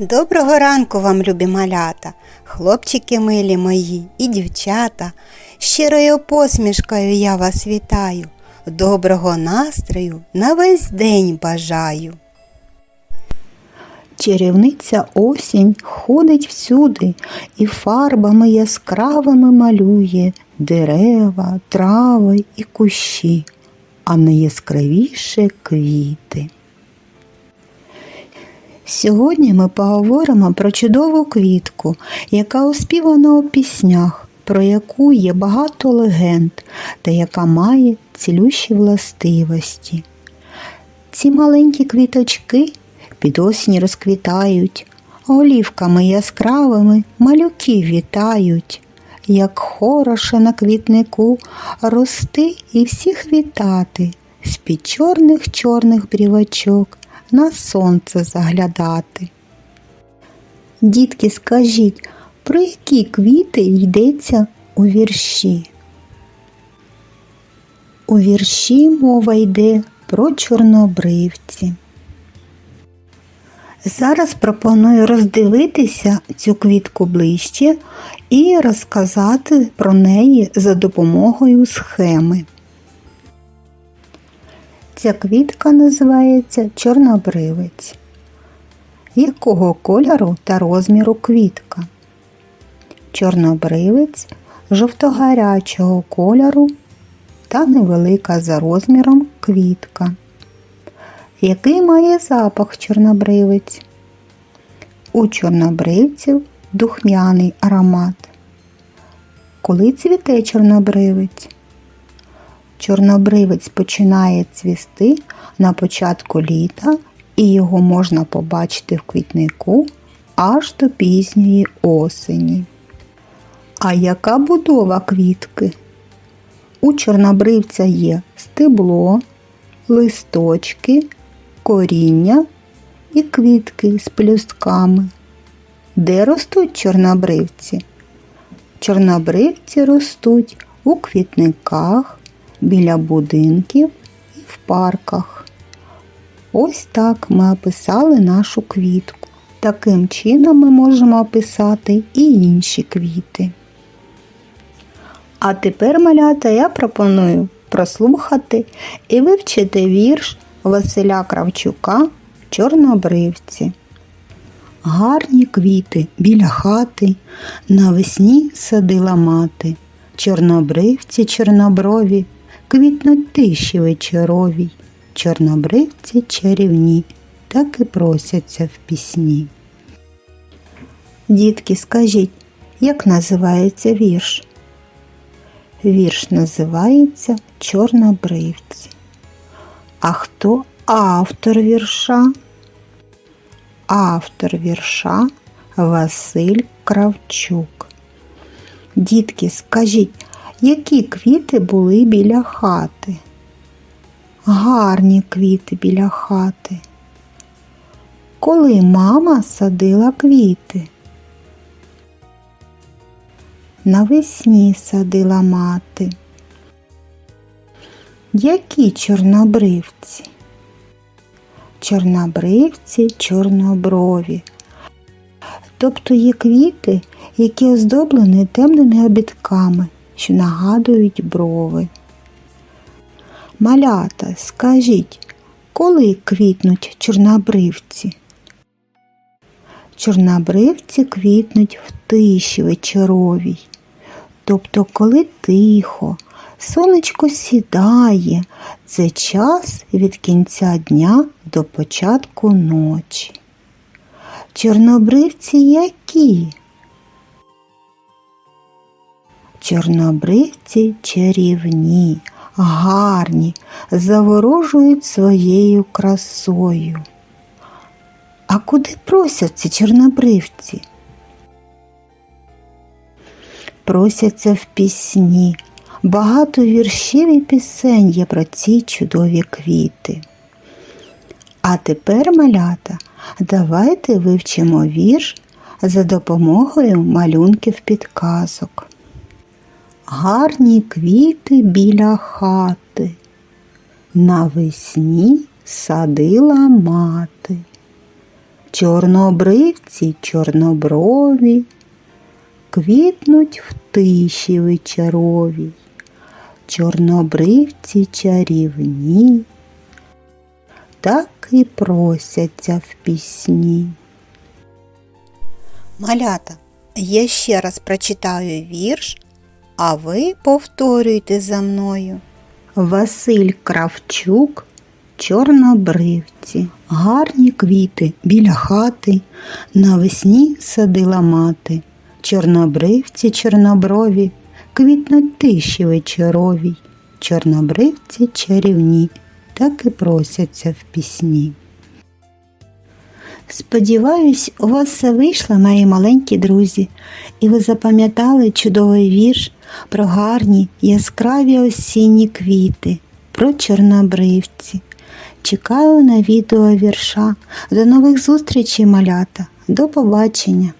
Доброго ранку вам, любі малята, хлопчики милі мої і дівчата. Щирою посмішкою я вас вітаю. Доброго настрою на весь день бажаю. Чарівниця осінь ходить всюди і фарбами яскравими малює дерева, трави і кущі, а найяскравіше квіти. Сьогодні ми поговоримо про чудову квітку, яка оспівана у піснях, про яку є багато легенд та яка має цілющі властивості. Ці маленькі квіточки під осінь розквітають, олівками яскравими малюків вітають. Як хороше на квітнику рости і всіх вітати, з-під чорних чорних брівочок на сонце заглядати. Дітки, скажіть, про які квіти йдеться у вірші? У вірші мова йде про чорнобривці. Зараз пропоную роздивитися цю квітку ближче і розказати про неї за допомогою схеми. Ця квітка називається чорнобривець. Якого кольору та розміру квітка? Чорнобривець жовтогарячого кольору та невелика за розміром квітка. Який має запах чорнобривець? У чорнобривців духмяний аромат. Коли цвіте чорнобривець? Чорнобривець починає цвісти на початку літа і його можна побачити в квітнику аж до пізньої осені. А яка будова квітки? У чорнобривця є стебло, листочки, коріння і квітки з пелюстками. Де ростуть чорнобривці? Чорнобривці ростуть у квітниках, біля будинків і в парках. Ось так ми описали нашу квітку. Таким чином ми можемо описати і інші квіти. А тепер, малята, я пропоную прослухати і вивчити вірш Василя Кравчука в Чорнобривці. Гарні квіти біля хати навесні садила мати. Чорнобривці чорноброві, квітнуть тиші вечоровій. Чорнобривці чарівні, так і просяться в пісні. Дітки, скажіть, як називається вірш? Вірш називається Чорнобривці. А хто автор вірша? Автор вірша Василь Кравчук. Дітки, скажіть, які квіти були біля хати? Гарні квіти біля хати. Коли мама садила квіти? Навесні садила мати. Які чорнобривці? Чорнобривці чорноброві. Тобто є квіти, які оздоблені темними обідками, що нагадують брови. Малята, скажіть, коли квітнуть чорнобривці? Чорнобривці квітнуть в тиші вечоровій. Тобто, коли тихо, сонечко сідає, це час від кінця дня до початку ночі. Чорнобривці які? Чорнобривці чарівні, гарні, заворожують своєю красою. А куди просяться чорнобривці? Просяться в пісні. Багато віршів і пісень є про ці чудові квіти. А тепер, малята, давайте вивчимо вірш за допомогою малюнків підказок. Гарні квіти біля хати, навесні садила мати. Чорнобривці, чорноброві, квітнуть в тиші вечоровій. Чорнобривці чарівні, так і просяться в пісні. Малята, я ще раз прочитаю вірш, а ви повторюйте за мною. Василь Кравчук, чорнобривці, гарні квіти біля хати, навесні садила мати. Чорнобривці, чорноброві, квітнуть тиші вечоровій. Чорнобривці чарівні, так і просяться в пісні. Сподіваюсь, у вас все вийшло, мої маленькі друзі, і ви запам'ятали чудовий вірш про гарні яскраві осінні квіти, про чорнобривці. Чекаю на відео вірша. До нових зустрічей, малята. До побачення!